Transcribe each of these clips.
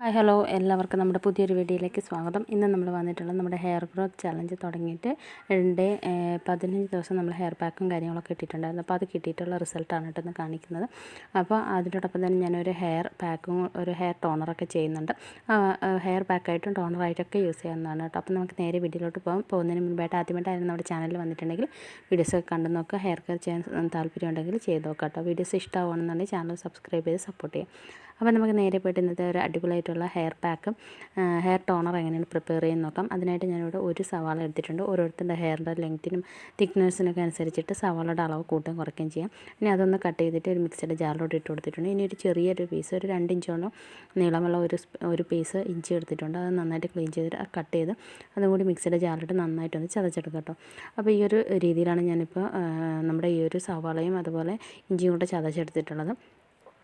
Hi hello. എല്ലാവർക്കും നമ്മുടെ പുതിയൊരു വീഡിയോയിലേക്ക് സ്വാഗതം. ഇന്ന് നമ്മൾ വന്നിട്ടുള്ള നമ്മുടെ ഹെയർ ഗ്രോത്ത് ചലഞ്ച് തുടങ്ങിയിട്ട് രണ്ട് പതിനഞ്ച് ദിവസം നമ്മൾ ഹെയർ പാക്കും കാര്യങ്ങളൊക്കെ ഇട്ടിട്ടുണ്ടായിരുന്നു. അപ്പോൾ അത് കിട്ടിയിട്ടുള്ള റിസൾട്ടാണ് കേട്ടോ ഇന്ന് കാണിക്കുന്നത്. അപ്പോൾ അതിനോടൊപ്പം തന്നെ ഞാനൊരു ഹെയർ പാക്കും ഒരു ഹെയർ ടോണറൊക്കെ ചെയ്യുന്നുണ്ട്. ഹെയർ പാക്കായിട്ടും ടോണറായിട്ടൊക്കെ യൂസ് ചെയ്യുന്നതാണ് കേട്ടോ. അപ്പോൾ നമുക്ക് നേരെ വീഡിയോയിലോട്ട് പോകാം. പോകുന്നതിന് മുൻപായിട്ട് ആദ്യമായിട്ടായിരുന്നു നമ്മുടെ ചാനലിൽ വന്നിട്ടുണ്ടെങ്കിൽ വീഡിയോസൊക്കെ കണ്ടു നോക്കുക. ഹെയർ കെയർ ചെയ്യാൻ താല്പര്യമുണ്ടെങ്കിൽ ചെയ്ത് നോക്കാം കേട്ടോ. വീഡിയോസ് ഇഷ്ടമാവുകയാണെന്നുണ്ടെങ്കിൽ ചാനൽ സബ്സ്ക്രൈബ് ചെയ്ത് സപ്പോർട്ട് ചെയ്യാം അപ്പോൾ നമുക്ക് നേരെ പോയിട്ട് ഇന്നത്തെ ഒരു അടിപൊളിയായിട്ടുള്ള ഹെയർ പാക്കും ഹെയർ ടോണർ എങ്ങനെയാണ് പ്രിപ്പയർ ചെയ്യുന്ന നോക്കാം. അതിനായിട്ട് ഞാനിവിടെ ഒരു സവാള എടുത്തിട്ടുണ്ട്. ഓരോരുത്തരുടെ ഹെയറിന്റെ ലെങ്ത്തിനും തിക്നെസ്സിനൊക്കെ അനുസരിച്ചിട്ട് സവാളയുടെ അളവ് കൂട്ടുകയും കുറയ്ക്കുകയും ചെയ്യാം. ഇനി അതൊന്ന് കട്ട് ചെയ്തിട്ട് ഒരു മിക്സിയുടെ ജാറിലോട്ട് ഇട്ട് കൊടുത്തിട്ടുണ്ട്. ഇനി ഒരു ചെറിയൊരു പീസ് ഒരു രണ്ട് ഇഞ്ചോളം നീളമുള്ള ഒരു ഒരു പീസ് ഇഞ്ചി എടുത്തിട്ടുണ്ട്. അത് നന്നായിട്ട് ക്ലീൻ ചെയ്തിട്ട് കട്ട് ചെയ്ത് അതും കൂടി മിക്സിയുടെ ജാറിലിട്ട് നന്നായിട്ടൊന്ന് ചതച്ചെടുക്കാം കേട്ടോ. അപ്പോൾ ഈ ഒരു രീതിയിലാണ് ഞാനിപ്പോൾ നമ്മുടെ ഈ ഒരു സവാളയും അതുപോലെ ഇഞ്ചിയും കൂടെ ചതച്ചെടുത്തിട്ടുള്ളത്.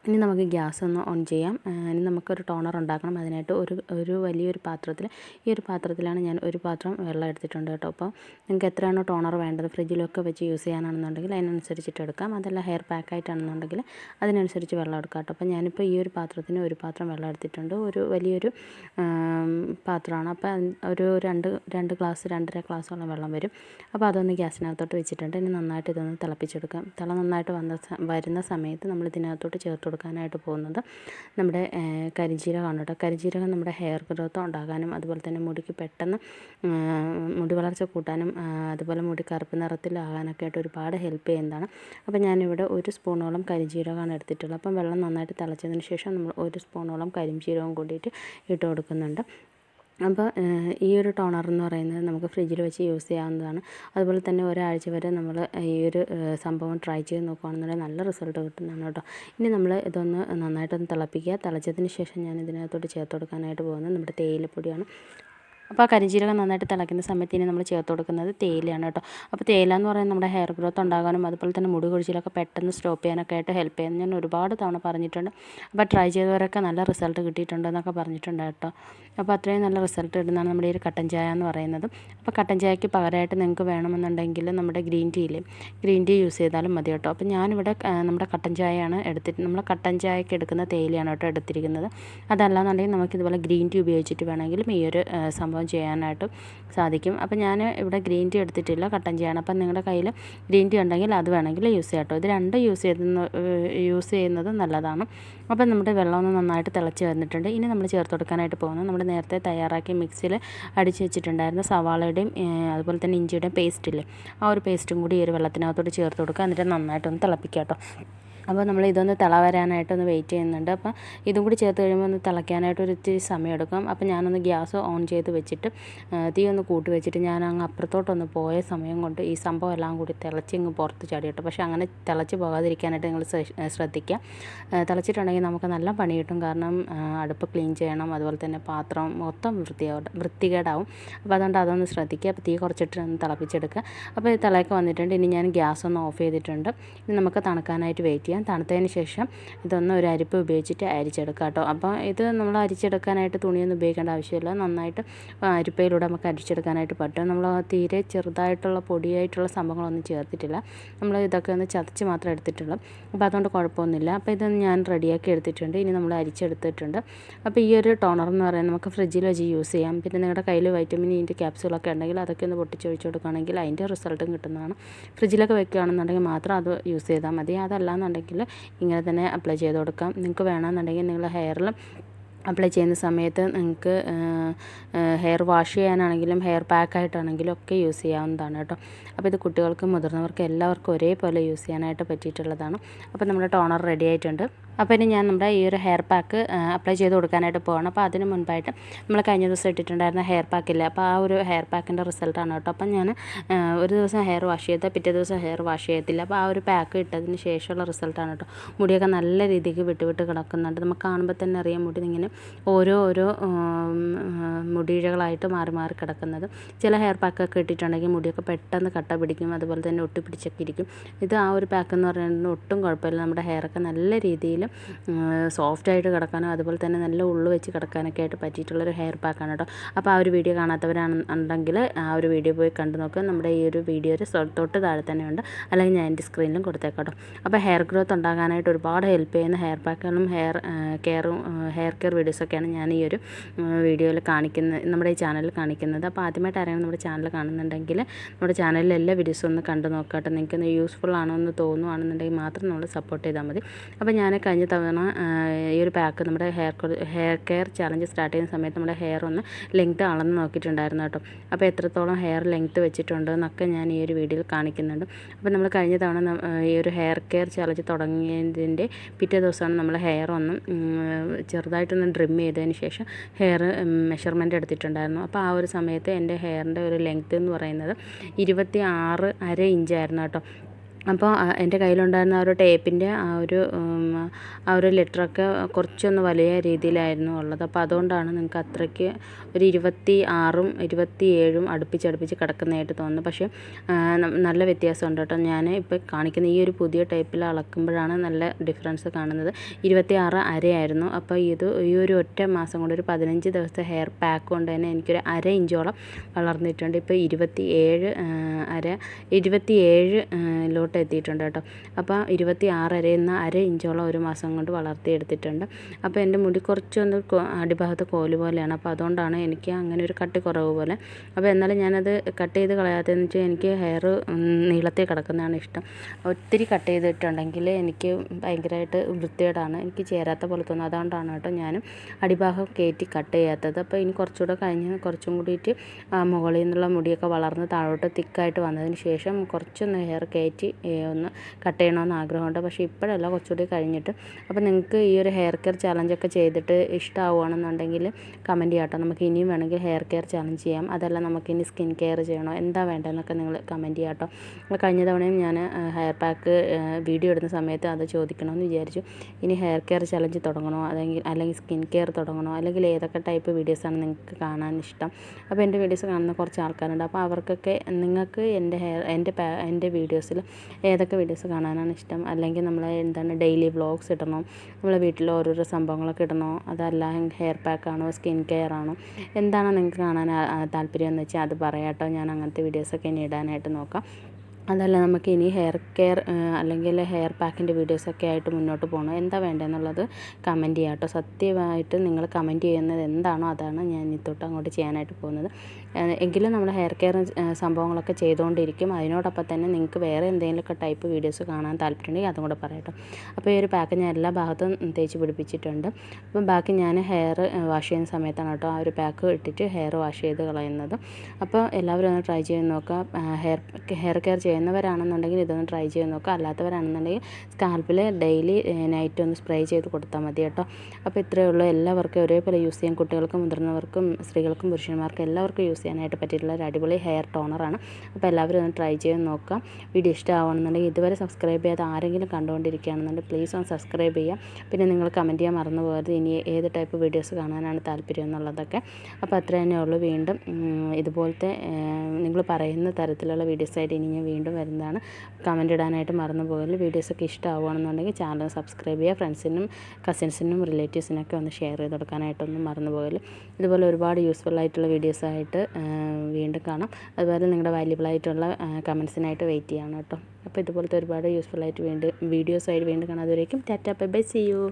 ഇനി നമുക്ക് ഗ്യാസ് ഒന്ന് ഓൺ ചെയ്യാം. ഇനി നമുക്കൊരു ടോണർ ഉണ്ടാക്കണം. അതിനായിട്ട് ഒരു ഒരു വലിയൊരു പാത്രത്തിൽ ഈ ഒരു പാത്രത്തിലാണ് ഞാൻ ഒരു പാത്രം വെള്ളം എടുത്തിട്ടുണ്ട് കേട്ടോ. അപ്പോൾ നിങ്ങൾക്ക് എത്രയാണ് ടോണർ വേണ്ടത് ഫ്രിഡ്ജിലൊക്കെ വെച്ച് യൂസ് ചെയ്യാനാണെന്നുണ്ടെങ്കിൽ അതിനനുസരിച്ചിട്ട് എടുക്കാം. അതല്ല ഹെയർ പാക്ക് ആയിട്ടാണെന്നുണ്ടെങ്കിൽ അതിനനുസരിച്ച് വെള്ളം എടുക്കാം കേട്ടോ. അപ്പോൾ ഞാനിപ്പോൾ ഈ ഒരു പാത്രത്തിന് ഒരു പാത്രം വെള്ളം എടുത്തിട്ടുണ്ട്. ഒരു വലിയൊരു പാത്രമാണ്. അപ്പോൾ ഒരു രണ്ട് രണ്ട് ഗ്ലാസ് രണ്ടര ഗ്ലാസ്സോളം വെള്ളം വരും. അപ്പോൾ അതൊന്ന് ഗ്യാസിനകത്തോട്ട് വെച്ചിട്ടുണ്ട്. ഇനി നന്നായിട്ട് ഇതൊന്ന് തിളപ്പിച്ചെടുക്കാം. തിള നന്നായിട്ട് വന്ന വരുന്ന സമയത്ത് നമ്മൾ ഇതിനകത്തോട്ട് ചേർത്ത് കൊടുക്കാനായിട്ട് പോകുന്നത്. നമ്മുടെ കരിജീരകമാണ് കേട്ടോ. കരിജീരകം നമ്മുടെ ഹെയർ ഗ്രോത്ത് ഉണ്ടാകാനും അതുപോലെ തന്നെ മുടിക്ക് പെട്ടെന്ന് മുടി വളർച്ച കൂട്ടാനും അതുപോലെ മുടി കറുപ്പ് നിറത്തിലാകാനൊക്കെ ആയിട്ട് ഒരുപാട് ഹെൽപ്പ് ചെയ്യുന്നതാണ്. അപ്പോൾ ഞാനിവിടെ ഒരു സ്പൂണോളം കരിജീരകമാണ് എടുത്തിട്ടുള്ളത്. അപ്പം വെള്ളം നന്നായിട്ട് തിളച്ചതിന് ശേഷം നമ്മൾ ഒരു സ്പൂണോളം കരിഞ്ജീരകം കൂടിയിട്ട് ഇട്ട് കൊടുക്കുന്നുണ്ട്. അപ്പോൾ ഈ ഒരു ടോണർ എന്ന് പറയുന്നത് നമുക്ക് ഫ്രിഡ്ജിൽ വെച്ച് യൂസ് ചെയ്യാവുന്നതാണ്. അതുപോലെ തന്നെ ഒരാഴ്ച വരെ നമ്മൾ ഈ ഒരു സംഭവം ട്രൈ ചെയ്ത് നോക്കുകയാണെന്നുണ്ടെങ്കിൽ നല്ല റിസൾട്ട് കിട്ടുന്നതാണ് കേട്ടോ. ഇനി നമ്മൾ ഇതൊന്ന് നന്നായിട്ടൊന്ന് തിളപ്പിക്കുക. തിളച്ചതിന് ശേഷം ഞാൻ ഇതിനകത്തോട്ട് ചേർത്ത് കൊടുക്കാനായിട്ട് പോകുന്നത് നമ്മുടെ തേയിലപ്പൊടിയാണ്. അപ്പോൾ ആ കരിഞ്ജീരകം നന്നായിട്ട് തിളയ്ക്കുന്ന സമയത്ത് ഇനി നമ്മൾ ചേർത്ത് കൊടുക്കുന്നത് തേയിലയാണ് കേട്ടോ. അപ്പോൾ തേയില എന്ന് പറയുന്നത് നമ്മുടെ ഹെയർ ഗ്രോത്ത് ഉണ്ടാകാനും അതുപോലെ തന്നെ മുടി കൊഴിച്ചിലൊക്കെ പെട്ടെന്ന് സ്റ്റോപ്പ് ചെയ്യാനൊക്കെ ആയിട്ട് ഹെൽപ്പ് ചെയ്യുന്നു. ഞാൻ ഒരുപാട് തവണ പറഞ്ഞിട്ടുണ്ട്. അപ്പോൾ ട്രൈ ചെയ്തവരൊക്കെ നല്ല റിസൾട്ട് കിട്ടിയിട്ടുണ്ടെന്നൊക്കെ പറഞ്ഞിട്ടുണ്ട് കേട്ടോ. അപ്പോൾ അത്രയും നല്ല റിസൾട്ട് കിട്ടുന്നതാണ് നമ്മുടെ ഈ കട്ടൻ ചായ എന്ന് പറയുന്നത്. അപ്പോൾ കട്ടൻ ചായക്ക് പകരമായിട്ട് നിങ്ങൾക്ക് വേണമെന്നുണ്ടെങ്കിൽ നമ്മുടെ ഗ്രീൻ ടീയിൽ ഗ്രീൻ ടീ യൂസ് ചെയ്താലും മതി കേട്ടോ. അപ്പോൾ ഞാനിവിടെ നമ്മുടെ കട്ടൻ ചായയാണ് എടുത്തിട്ട് നമ്മൾ കട്ടൻ ചായക്ക് എടുക്കുന്ന തേയിലയാണ് കേട്ടോ എടുത്തിരിക്കുന്നത്. അതല്ലാന്നുണ്ടെങ്കിൽ നമുക്ക് ഇതുപോലെ ഗ്രീൻ ടീ ഉപയോഗിച്ചിട്ട് വേണമെങ്കിലും ഈ ഒരു ആ, സംഭവം ചെയ്യാനായിട്ട് സാധിക്കും. അപ്പോൾ ഞാൻ ഇവിടെ ഗ്രീൻ ടീ എടുത്തിട്ടില്ല കട്ടൻ ചായയാണ് അപ്പം നിങ്ങളുടെ കയ്യിൽ ഗ്രീൻ ടീ ഉണ്ടെങ്കിൽ അത് വേണമെങ്കിൽ യൂസ് ചെയ്യാം കേട്ടോ. ഇത് രണ്ട് യൂസ് ചെയ്യുന്ന യൂസ് ചെയ്യുന്നത് നല്ലതാണ്. അപ്പം നമ്മുടെ വെള്ളം ഒന്ന് നന്നായിട്ട് തിളച്ച് വന്നിട്ടുണ്ട്. ഇനി നമ്മൾ ചേർത്ത് കൊടുക്കാനായിട്ട് പോകുന്നത് നമ്മൾ നേരത്തെ തയ്യാറാക്കി മിക്സിയിൽ അടിച്ച് വെച്ചിട്ടുണ്ടായിരുന്ന സവാളയുടെയും അതുപോലെ തന്നെ ഇഞ്ചിയുടെയും പേസ്റ്റ് ഇല്ലേ? ആ ഒരു പേസ്റ്റും കൂടി ഈ ഒരു വെള്ളത്തിനകത്തോട്ട് ചേർത്ത് കൊടുക്കുക. എന്നിട്ട് നന്നായിട്ടൊന്ന് തിളപ്പിക്കാം കേട്ടോ. അപ്പോൾ നമ്മൾ ഇതൊന്ന് തിള വരാനായിട്ടൊന്ന് വെയിറ്റ് ചെയ്യുന്നുണ്ട്. അപ്പം ഇതും കൂടി ചേർത്ത് കഴിയുമ്പോൾ ഒന്ന് തിളയ്ക്കാനായിട്ട് ഒരു ഇത്തിരി സമയം എടുക്കും. അപ്പോൾ ഞാനൊന്ന് ഗ്യാസ് ഓൺ ചെയ്ത് വെച്ചിട്ട് തീ ഒന്ന് കൂട്ടി വെച്ചിട്ട് ഞാൻ അങ്ങ് അപ്പുറത്തോട്ടൊന്ന് പോയ സമയം കൊണ്ട് ഈ സംഭവം എല്ലാം കൂടി തിളച്ച് ഇങ്ങ് പുറത്ത് ചാടി കേട്ടോ പക്ഷേ അങ്ങനെ തിളച്ച് പോകാതിരിക്കാനായിട്ട് നിങ്ങൾ ശ്രദ്ധ- ശ്രദ്ധിക്കുക. തിളച്ചിട്ടുണ്ടെങ്കിൽ നമുക്ക് നല്ല പണി കിട്ടും. കാരണം അടുപ്പ് ക്ലീൻ ചെയ്യണം. അതുപോലെ തന്നെ പാത്രം മൊത്തം വൃത്തിയാവും വൃത്തികേടാവും. അപ്പോൾ അതുകൊണ്ട് അതൊന്ന് ശ്രദ്ധിക്കുക. അപ്പോൾ തീ കുറച്ചിട്ട് ഒന്ന് തിളപ്പിച്ചെടുക്കുക. അപ്പോൾ തിളയൊക്കെ വന്നിട്ടുണ്ട്. ഇനി ഞാൻ ഗ്യാസ് ഒന്ന് ഓഫ് ചെയ്തിട്ടുണ്ട്. ഇനി നമുക്ക് തണുക്കാനായിട്ട് വെയിറ്റ് ചെയ്യാം തണുത്തതിന് ശേഷം ഇതൊന്ന് ഒരു അരിപ്പ് ഉപയോഗിച്ചിട്ട് അരിച്ചെടുക്കാം കേട്ടോ. അപ്പോൾ ഇത് നമ്മൾ അരിച്ചെടുക്കാനായിട്ട് തുണിയൊന്നും ഉപയോഗിക്കേണ്ട ആവശ്യമില്ല. നന്നായിട്ട് അരിപ്പയിലൂടെ നമുക്ക് അരിച്ചെടുക്കാനായിട്ട് പറ്റും. നമ്മൾ തീരെ ചെറുതായിട്ടുള്ള പൊടിയായിട്ടുള്ള സംഭവങ്ങളൊന്നും ചേർത്തിട്ടില്ല. നമ്മൾ ഇതൊക്കെ ഒന്ന് ചതച്ച് മാത്രം എടുത്തിട്ടുള്ളൂ. അപ്പോൾ അതുകൊണ്ട് കുഴപ്പമൊന്നുമില്ല. അപ്പോൾ ഇത് ഞാൻ റെഡിയാക്കി എടുത്തിട്ടുണ്ട്. ഇനി നമ്മൾ അരിച്ചെടുത്തിട്ടുണ്ട്. അപ്പോൾ ഈ ഒരു ടോണർ എന്ന് പറയുന്നത് നമുക്ക് ഫ്രിഡ്ജിൽ വെച്ച് യൂസ് ചെയ്യാം. പിന്നെ നിങ്ങളുടെ കയ്യിൽ വൈറ്റമിൻ ഇന്റെ ക്യാപ്സ്യൂളൊക്കെ ഉണ്ടെങ്കിൽ അതൊക്കെ ഒന്ന് പൊട്ടിച്ചൊഴിച്ച് കൊടുക്കുകയാണെങ്കിൽ അതിന്റെ റിസൾട്ടും കിട്ടുന്നതാണ്. ഫ്രിഡ്ജിലൊക്കെ വെക്കുകയാണെന്നുണ്ടെങ്കിൽ മാത്രം അത് യൂസ് ചെയ്താൽ മതി. അതല്ലാന്നുണ്ടെങ്കിൽ ഇങ്ങനെ തന്നെ അപ്ലൈ ചെയ്ത് കൊടുക്കാം. നിങ്ങൾക്ക് വേണമെന്നുണ്ടെങ്കിൽ നിങ്ങൾ ഹെയറിൽ അപ്ലൈ ചെയ്യുന്ന സമയത്ത് നിങ്ങൾക്ക് ഹെയർ വാഷ് ചെയ്യാനാണെങ്കിലും ഹെയർ പാക്കായിട്ടാണെങ്കിലും ഒക്കെ യൂസ് ചെയ്യാവുന്നതാണ് കേട്ടോ. അപ്പോൾ ഇത് കുട്ടികൾക്കും മുതിർന്നവർക്കും എല്ലാവർക്കും ഒരേപോലെ യൂസ് ചെയ്യാനായിട്ട് പറ്റിയിട്ടുള്ളതാണ്. അപ്പോൾ നമ്മുടെ ടോണർ റെഡി ആയിട്ടുണ്ട്. അപ്പോൾ ഇനി ഞാൻ നമ്മുടെ ഈ ഒരു ഹെയർ പാക്ക് അപ്ലൈ ചെയ്ത് കൊടുക്കാനായിട്ട് പോകണം അപ്പോൾ അതിന് മുൻപായിട്ട് നമ്മൾ കഴിഞ്ഞ ദിവസം ഇട്ടിട്ടുണ്ടായിരുന്ന ഹെയർ പാക്കില്ല അപ്പോൾ ആ ഒരു ഹെയർ പാക്കിന്റെ റിസൾട്ടാണ് കേട്ടോ. അപ്പം ഞാൻ ഒരു ദിവസം ഹെയർ വാഷ് ചെയ്ത പിറ്റേ ദിവസം ഹെയർ വാഷ് ചെയ്യത്തില്ല. അപ്പോൾ ആ ഒരു പാക്ക് ഇട്ടതിന് ശേഷമുള്ള റിസൾട്ടാണ് കേട്ടോ. മുടിയൊക്കെ നല്ല രീതിക്ക് വിട്ട് വിട്ട് കിടക്കുന്നുണ്ട്. നമുക്ക് കാണുമ്പോൾ തന്നെ അറിയാം മുടി ഇങ്ങനെ ഓരോ ഓരോ മുടിയിഴകളായിട്ട് മാറി മാറി കിടക്കുന്നത്. ചില ഹെയർ പാക്കൊക്കെ ഇട്ടിട്ടുണ്ടെങ്കിൽ മുടിയൊക്കെ പെട്ടെന്ന് കട്ട പിടിക്കും. അതുപോലെ തന്നെ ഒട്ടിപ്പിടിച്ചൊക്കെ ഇരിക്കും. ഇത് ആ ഒരു പാക്ക് എന്ന് പറയുന്നത് ഒട്ടും കുഴപ്പമില്ല. നമ്മുടെ ഹെയറൊക്കെ നല്ല രീതിയിൽ ആണെങ്കിൽ സോഫ്റ്റായിട്ട് കിടക്കാനും അതുപോലെ തന്നെ നല്ല ഉള്ളു വെച്ച് കിടക്കാനൊക്കെ ആയിട്ട് പറ്റിയിട്ടുള്ളൊരു ഹെയർ പാക്കാണ് കേട്ടോ. അപ്പോൾ ആ ഒരു വീഡിയോ കാണാത്തവരാണെന്നുണ്ടെങ്കിൽ ആ ഒരു വീഡിയോ പോയി കണ്ടു നോക്കുക നമ്മുടെ ഈ ഒരു വീഡിയോയുടെ തൊട്ട് താഴെ തന്നെ ഉണ്ട്. അല്ലെങ്കിൽ ഞാൻ എന്റെ സ്ക്രീനിലും കൊടുത്തേക്കാം കേട്ടോ. അപ്പോൾ ഹെയർ ഗ്രോത്ത് ഉണ്ടാകാനായിട്ട് ഒരുപാട് ഹെൽപ്പ് ചെയ്യുന്ന ഹെയർ പാക്കുകളും ഹെയർ കെയറും ഹെയർ കെയർ വീഡിയോസൊക്കെയാണ് ഞാൻ ഈ ഒരു വീഡിയോയിൽ കാണിക്കുന്നത് നമ്മുടെ ഈ ചാനലിൽ കാണിക്കുന്നത്. അപ്പോൾ ആദ്യമായിട്ട് ആരെങ്കിലും നമ്മുടെ ചാനൽ കാണുന്നുണ്ടെങ്കിൽ നമ്മുടെ ചാനലിലെ എല്ലാ വീഡിയോസും ഒന്ന് കണ്ടു നോക്കട്ടെ നിങ്ങൾക്ക് യൂസ്ഫുൾ ആണോ എന്ന് തോന്നുവാണെന്നുണ്ടെങ്കിൽ മാത്രം നമ്മൾ സപ്പോർട്ട് ചെയ്താൽ മതി. അപ്പോൾ ഞാൻ കഴിഞ്ഞ തവണ ഈ ഒരു പാക്ക് നമ്മുടെ hair hair care challenge start ചെയ്യുന്ന സമയത്ത് നമ്മുടെ ഹെയർ ഒന്ന് ലെങ്ത് അളന്ന് നോക്കിയിട്ടുണ്ടായിരുന്നു കേട്ടോ. അപ്പോൾ എത്രത്തോളം ഹെയർ ലെങ്ത് വെച്ചിട്ടുണ്ട് എന്നൊക്കെ ഞാൻ ഈ ഒരു വീഡിയോയിൽ കാണിക്കുന്നുണ്ട്. അപ്പോൾ നമ്മൾ കഴിഞ്ഞ തവണ ഈ ഒരു ഹെയർ കെയർ ചാലഞ്ച് തുടങ്ങിയതിന്റെ പിറ്റേ ദിവസമാണ് നമ്മൾ ഹെയർ ഒന്ന് ചെറുതായിട്ടൊന്ന് ഡ്രിം ചെയ്തതിന് ശേഷം ഹെയർ മെഷർമെന്റ് എടുത്തിട്ടുണ്ടായിരുന്നു. അപ്പോൾ ആ ഒരു സമയത്ത് എന്റെ ഹെയറിന്റെ ഒരു ലെങ്ത്ത് എന്ന് പറയുന്നത് ഇരുപത്തി ആറ് അര ഇഞ്ചായിരുന്നു കേട്ടോ. അപ്പോൾ എന്റെ കയ്യിലുണ്ടായിരുന്ന ആ ഒരു ടേപ്പിന്റെ ആ ഒരു ആ ഒരു ലെറ്ററൊക്കെ കുറച്ചൊന്ന് വലിയ രീതിയിലായിരുന്നു ഉള്ളത്. അപ്പോൾ അതുകൊണ്ടാണ് നിങ്ങൾക്ക് അത്രയ്ക്ക് ഒരു ഇരുപത്തി ആറും ഇരുപത്തി ഏഴും അടുപ്പിച്ച് അടുപ്പിച്ച് കിടക്കുന്നതായിട്ട് തോന്നുന്നു പക്ഷേ നല്ല വ്യത്യാസമുണ്ട് കേട്ടോ. ഞാൻ ഇപ്പോൾ കാണിക്കുന്ന ഈ ഒരു പുതിയ ടൈപ്പിൽ അളക്കുമ്പോഴാണ് നല്ല ഡിഫറൻസ് കാണുന്നത്. ഇരുപത്തി ആറ് അരയായിരുന്നു. അപ്പോൾ ഇത് ഈ ഒരു ഒറ്റ മാസം കൊണ്ട് ഒരു പതിനഞ്ച് ദിവസത്തെ ഹെയർ പാക്ക് കൊണ്ട് തന്നെ എനിക്കൊരു അര ഇഞ്ചോളം വളർന്നിട്ടുണ്ട്. ഇപ്പോൾ ഇരുപത്തി ഏഴ് അര ഇരുപത്തി ഏഴ് മുകളിലോട്ട് എത്തിയിട്ടുണ്ട് കേട്ടോ. അപ്പോൾ ഇരുപത്തി ആറര എന്ന അര ഇഞ്ചോളം ഒരു മാസം കൊണ്ട് വളർത്തിയെടുത്തിട്ടുണ്ട്. അപ്പോൾ എന്റെ മുടി കുറച്ചൊന്ന് അടിഭാഗത്ത് കോൽ പോലെയാണ്. അപ്പോൾ അതുകൊണ്ടാണ് എനിക്ക് അങ്ങനെ ഒരു കട്ടി കുറവ് പോലെ. അപ്പോൾ എന്നാലും ഞാനത് കട്ട് ചെയ്ത് കളയാത്തതെന്ന് വെച്ചാൽ എനിക്ക് ഹെയർ നീളത്തിൽ കിടക്കുന്നതാണ് ഇഷ്ടം. ഒത്തിരി കട്ട് ചെയ്തിട്ടുണ്ടെങ്കിൽ എനിക്ക് ഭയങ്കരമായിട്ട് വൃത്തികേടാണ്. എനിക്ക് ചേരാത്ത പോലെ തോന്നുന്നു അതുകൊണ്ടാണ് കേട്ടോ ഞാനും അടിഭാഗം കയറ്റി കട്ട് ചെയ്യാത്തത്. അപ്പോൾ ഇനി കുറച്ചുകൂടെ കഴിഞ്ഞ് കുറച്ചും കൂടിയിട്ട് മുകളിൽ നിന്നുള്ള മുടിയൊക്കെ വളർന്ന് താഴോട്ട് തിക്കായിട്ട് വന്നതിന് ശേഷം കുറച്ചൊന്ന് ഹെയർ കയറ്റി ഒന്ന് കട്ട് ചെയ്യണമെന്ന് ആഗ്രഹമുണ്ട്. പക്ഷേ ഇപ്പോഴല്ല കുറച്ചുകൂടി കഴിഞ്ഞിട്ട്. അപ്പോൾ നിങ്ങൾക്ക് ഈ ഒരു ഹെയർ കെയർ ചലഞ്ചൊക്കെ ചെയ്തിട്ട് ഇഷ്ടമാവുകയാണെന്നുണ്ടെങ്കിൽ കമന്റ് ചെയ്യാം കേട്ടോ നമുക്ക് ഇനിയും വേണമെങ്കിൽ ഹെയർ കെയർ ചലഞ്ച് ചെയ്യാം. അതല്ല നമുക്ക് ഇനി സ്കിൻ കെയർ ചെയ്യണോ? എന്താ വേണ്ടതെന്നൊക്കെ നിങ്ങൾ കമന്റ് ചെയ്യാം കേട്ടോ അപ്പോൾ കഴിഞ്ഞ തവണയും ഞാൻ ഹെയർ പാക്ക് വീഡിയോ ഇടുന്ന സമയത്ത് അത് ചോദിക്കണമെന്ന് വിചാരിച്ചു. ഇനി ഹെയർ കെയർ ചലഞ്ച് തുടങ്ങണോ? അല്ലെങ്കിൽ അല്ലെങ്കിൽ സ്കിൻ കെയർ തുടങ്ങണോ? അല്ലെങ്കിൽ ഏതൊക്കെ ടൈപ്പ് വീഡിയോസാണ് നിങ്ങൾക്ക് കാണാൻ ഇഷ്ടം? അപ്പോൾ എന്റെ വീഡിയോസ് കാണുന്ന കുറച്ച് ആൾക്കാരുണ്ട്. അപ്പോൾ അവർക്കൊക്കെ നിങ്ങൾക്ക് എന്റെ ഹെയർ എന്റെ എന്റെ വീഡിയോസിൽ ഏതൊക്കെ വീഡിയോസ് കാണാനാണ് ഇഷ്ടം? അല്ലെങ്കിൽ നമ്മൾ എന്താണ് ഡെയിലി വ്ളോഗ്സ് ഇടണോ. നമ്മളെ വീട്ടിൽ ഓരോരോ സംഭവങ്ങളൊക്കെ ഇടണോ? അതല്ല ഹെയർ പാക്കാണോ സ്കിൻ കെയർ ആണോ? എന്താണ് നിങ്ങൾക്ക് കാണാൻ താല്പര്യം എന്ന് വെച്ചാൽ അത് പറയാട്ടോ ഞാൻ അങ്ങനത്തെ വീഡിയോസൊക്കെ ഇനി ഇടാനായിട്ട് നോക്കാം. അതല്ല നമുക്ക് ഇനി ഹെയർ കെയർ അല്ലെങ്കിൽ ഹെയർ പാക്കിന്റെ വീഡിയോസൊക്കെ ആയിട്ട് മുന്നോട്ട് പോകണം എന്താ വേണ്ടതെന്നുള്ളത് കമന്റ് ചെയ്യാം കേട്ടോ. സത്യമായിട്ട് നിങ്ങൾ കമന്റ് ചെയ്യുന്നത് എന്താണോ അതാണ് ഞാൻ ഇത്തോട്ട് അങ്ങോട്ട് ചെയ്യാനായിട്ട് പോകുന്നത്. എങ്കിലും നമ്മൾ ഹെയർ കെയർ സംഭവങ്ങളൊക്കെ ചെയ്തുകൊണ്ടിരിക്കും. അതിനോടൊപ്പം തന്നെ നിങ്ങൾക്ക് വേറെ എന്തെങ്കിലുമൊക്കെ ടൈപ്പ് വീഡിയോസ് കാണാൻ താല്പര്യമുണ്ടെങ്കിൽ അതും കൂടെ പറയട്ടോ അപ്പോൾ ഈ ഒരു പാക്ക് ഞാൻ എല്ലാ ഭാഗത്തും തേച്ച് പിടിപ്പിച്ചിട്ടുണ്ട്. അപ്പം ബാക്കി ഞാൻ ഹെയർ വാഷ് ചെയ്യുന്ന സമയത്താണ് കേട്ടോ ആ ഒരു പാക്ക് ഇട്ടിട്ട് ഹെയർ വാഷ് ചെയ്ത് കളയുന്നത്. അപ്പോൾ എല്ലാവരും ഒന്ന് ട്രൈ ചെയ്ത് നോക്കുക ഹെയർ ഹെയർ കെയർ ചെയ്യുന്നവരാണെന്നുണ്ടെങ്കിൽ ഇതൊന്ന് ട്രൈ ചെയ്ത് നോക്കുക അല്ലാത്തവരാണെന്നുണ്ടെങ്കിൽ സ്കാൽപ്പിൽ ഡെയിലി നൈറ്റ് ഒന്ന് സ്പ്രേ ചെയ്ത് കൊടുത്താൽ മതി കേട്ടോ അപ്പോൾ ഇത്രയേ ഉള്ളൂ. എല്ലാവർക്കും ഒരേപോലെ യൂസ് ചെയ്യാൻ കുട്ടികൾക്കും മുതിർന്നവർക്കും സ്ത്രീകൾക്കും പുരുഷന്മാർക്കും എല്ലാവർക്കും യൂസ് ചെയ്യാനായിട്ട് പറ്റിയിട്ടുള്ള ഒരു അടിപൊളി ഹെയർ ടോണറാണ് അപ്പോൾ എല്ലാവരും ഒന്ന് ട്രൈ ചെയ്ത് നോക്കാം വീഡിയോ ഇഷ്ടമാവണമെന്നുണ്ടെങ്കിൽ ഇതുവരെ സബ്സ്ക്രൈബ് ചെയ്യാതെ ആരെങ്കിലും കണ്ടുകൊണ്ടിരിക്കുകയാണെന്നുണ്ടെങ്കിൽ പ്ലീസ് ഒന്ന് സബ്സ്ക്രൈബ് ചെയ്യുക. പിന്നെ നിങ്ങൾ കമന്റ് ചെയ്യാൻ മറന്നു പോകരുത്. ഇനി ഏത് ടൈപ്പ് വീഡിയോസ് കാണാനാണ് താല്പര്യം എന്നുള്ളതൊക്കെ. അപ്പോൾ അത്ര തന്നെ ഉള്ളൂ വീണ്ടും. ഇതുപോലത്തെ നിങ്ങൾ പറയുന്ന തരത്തിലുള്ള വീഡിയോസായിട്ട് ഇനി ഞാൻ വീണ്ടും വരുന്നതാണ്. കമന്റ് ഇടാനായിട്ട് മറന്നു പോകരുത്. വീഡിയോസൊക്കെ ഇഷ്ടമാവുകയാണെന്നുണ്ടെങ്കിൽ ചാനൽ സബ്സ്ക്രൈബ് ചെയ്യുക. ഫ്രണ്ട്സിനും കസിൻസിനും റിലേറ്റീവ്സിനൊക്കെ ഒന്ന് ഷെയർ ചെയ്ത് കൊടുക്കാനായിട്ടൊന്നും മറന്നു പോകരുത്. ഇതുപോലെ ഒരുപാട് യൂസ്ഫുൾ ആയിട്ടുള്ള വീഡിയോസായിട്ട് വീണ്ടും കാണാം. അതുപോലെ നിങ്ങളുടെ വാല്യുബിൾ ആയിട്ടുള്ള കമൻസിനായിട്ട് വെയിറ്റ് ചെയ്യണം കേട്ടോ. അപ്പോൾ ഇതുപോലത്തെ ഒരുപാട് യൂസ്ഫുൾ ആയിട്ട് വീണ്ടും വീഡിയോസായിട്ട് വീണ്ടും കാണാം. അതുവരേക്കും tata bye bye see you